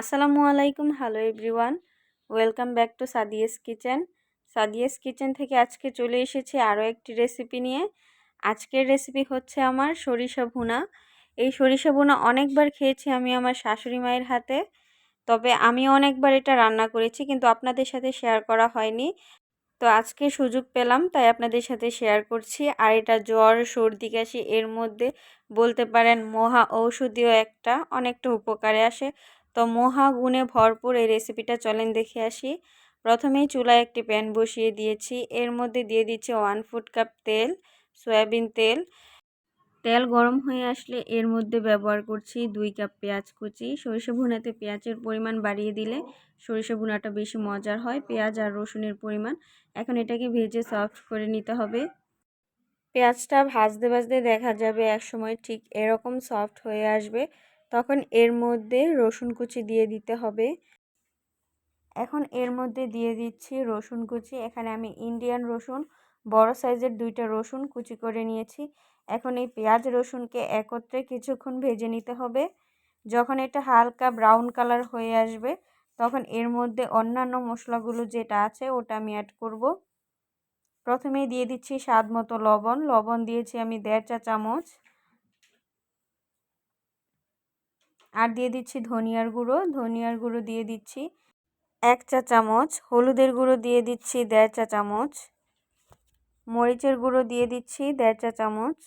আসসালামু আলাইকুম hello everyone welcome back to Sadia's kitchen Sadia's kitchen থেকে আজকে চলে এসেছি আরও একটি রেসিপি নিয়ে। আজকের রেসিপি হচ্ছে আমার সরিষা ভুনা। এই সরিষা ভুনা অনেকবার খেয়েছি আমি আমার শাশুড়ি মায়ের হাতে, তবে আমি অনেকবার এটা রান্না করেছি কিন্তু আপনাদের সাথে শেয়ার করা হয়নি। তো আজকে সুযোগ পেলাম, তাই আপনাদের সাথে শেয়ার করছি। আর এটা জ্বর, সর্দি, কাশি এর মধ্যে বলতে পারেন মহা ঔষধিও একটা, অনেকটা উপকারে আসে। তো মহা গুণে ভরপুর এই রেসিপিটা চলেন দেখে আসি। প্রথমেই চুলায় একটি প্যান বসিয়ে দিয়েছি। এর মধ্যে দিয়ে দিচ্ছি ওয়ান ফুট কাপ তেল, সয়াবিন তেল। তেল গরম হয়ে আসলে এর মধ্যে ব্যবহার করছি দুই কাপ পেঁয়াজ কুচি। সরিষা ভুনাতে পেঁয়াজের পরিমাণ বাড়িয়ে দিলে সরিষা ভুনাটা বেশি মজার হয়, পেঁয়াজ আর রসুনের পরিমাণ। এখন এটাকে ভেজে সফট করে নিতে হবে। পেঁয়াজটা ভাজতে ভাজতে দেখা যাবে এক সময় ঠিক এরকম সফট হয়ে আসবে। তখন এর মধ্যে রসুন কুচি দিয়ে দিতে হবে। এখন এর মধ্যে দিয়ে দিচ্ছি রসুন কুচি। এখানে আমি ইন্ডিয়ান রসুন, বড় সাইজের দুইটা রসুন কুচি করে নিয়েছি। এখন এই পেঁয়াজ রসুনকে একত্রে কিছুক্ষণ ভেজে নিতে হবে। যখন এটা হালকা ব্রাউন কালার হয়ে আসবে, তখন এর মধ্যে অন্যান্য মশলাগুলো যেটা আছে ওটা আমি অ্যাড করব। প্রথমেই দিয়ে দিচ্ছি স্বাদ মতো লবণ। লবণ দিয়েছি আমি দেড় চা চামচ আর দিয়ে দিচ্ছি ধনিয়ার গুঁড়ো। ধনিয়ার গুঁড়ো দিয়ে দিচ্ছি এক চা চামচ। হলুদের গুঁড়ো দিয়ে দিচ্ছি দেড় চা চামচ। মরিচের গুঁড়ো দিয়ে দিচ্ছি দেড় চা চামচ।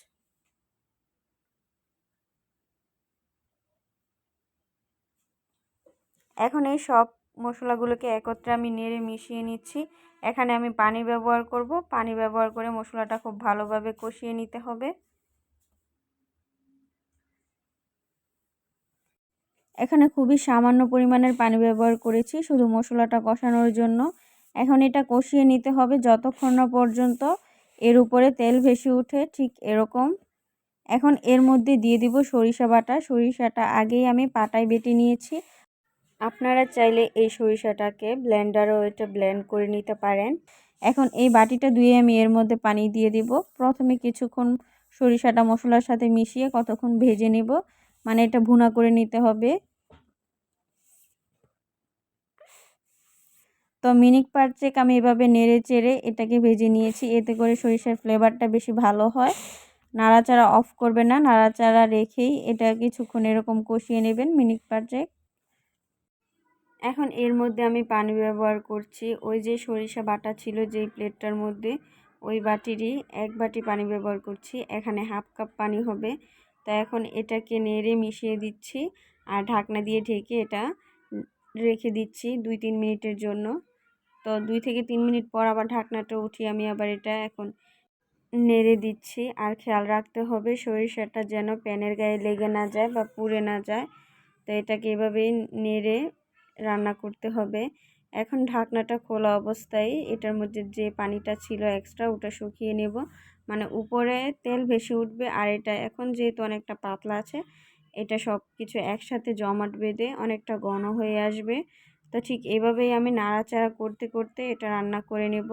এখন এই সব মশলাগুলোকে একত্রে আমি নেড়ে মিশিয়ে নিচ্ছি। এখানে আমি পানি ব্যবহার করব। পানি ব্যবহার করে মশলাটা খুব ভালোভাবে কষিয়ে নিতে হবে। এখানে খুবই সামান্য পরিমাণের পানি ব্যবহার করেছি, শুধু মশলাটা কষানোর জন্য। এখন এটা কষিয়ে নিতে হবে যতক্ষণ না পর্যন্ত এর উপরে তেল ভেসে উঠে ঠিক এরকম। এখন এর মধ্যে দিয়ে দিব সরিষা বাটা। সরিষাটা আগেই আমি পাটায় বেটে নিয়েছি। আপনারা চাইলে এই সরিষাটাকে ব্লেন্ডারও এটা ব্লেন্ড করে নিতে পারেন। এখন এই বাটিটা ধুয়ে আমি এর মধ্যে পানি দিয়ে দিব। প্রথমে কিছুক্ষণ সরিষাটা মশলার সাথে মিশিয়ে কতক্ষণ ভেজে নিব। মানে এটা ভুনা করে নিতে হবে। তো মিনিক পারচেক আমি এভাবে নেড়ে চেড়ে এটাকে ভেজে নিয়েছি, এতে করে সরিষার ফ্লেভারটা বেশি ভালো হয়। নাড়াচাড়া অফ করবে না, নাড়াচাড়া রেখেই এটা কিছুক্ষণ এরকম কষিয়ে নেবেন মিনিক পারচেক এখন এর মধ্যে আমি পানি ব্যবহার করছি, ওই যে সরিষা বাটা ছিল যেই প্লেটটার মধ্যে, ওই বাটিরই এক বাটি পানি ব্যবহার করছি, এখানে হাফ কাপ পানি হবে। তা এখন এটাকে নেড়ে মিশিয়ে দিচ্ছি আর ঢাকনা দিয়ে ঢেকে এটা রেখে দিচ্ছি দুই তিন মিনিটের জন্য। তো দুই থেকে তিন মিনিট পর আবার ঢাকনাটা উঠিয়ে আমি আবার এটা এখন নেড়ে দিচ্ছি। আর খেয়াল রাখতে হবে সরিষাটা যেন প্যানের গায়ে লেগে না যায় বা পুড়ে না যায়। তো এটাকে এভাবেই নেড়ে রান্না করতে হবে। এখন ঢাকনাটা খোলা অবস্থায় এটার মধ্যে যে পানিটা ছিল এক্সট্রা ওটা শুকিয়ে নেব। মানে উপরে তেল ভেসে উঠবে আর এটা এখন যেহেতু অনেকটা পাতলা আছে, এটা সব কিছু একসাথে জমাট বেঁধে অনেকটা ঘন হয়ে আসবে। তো ঠিক এভাবেই আমি নাড়াচাড়া করতে করতে এটা রান্না করে নেব।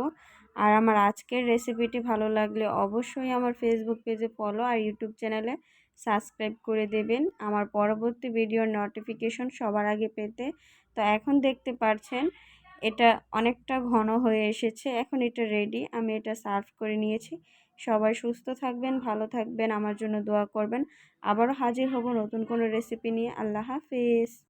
আর আমার আজকের রেসিপিটি ভালো লাগলে অবশ্যই আমার ফেসবুক পেজে ফলো আর ইউটিউব চ্যানেলে সাবস্ক্রাইব করে দেবেন। আমার পরবর্তী ভিডিওর নোটিফিকেশন সবার আগে পেতে। তো এখন দেখতে পাচ্ছেন এটা অনেকটা ঘন হয়ে এসেছে। এখন এটা রেডি আমি এটা সার্ভ করে নিয়েছি। সবাই সুস্থ থাকবেন, ভালো থাকবেন, আমার জন্য দোয়া করবেন। আবারও হাজির হব নতুন কোনো রেসিপি নিয়ে। আল্লাহ হাফিজ।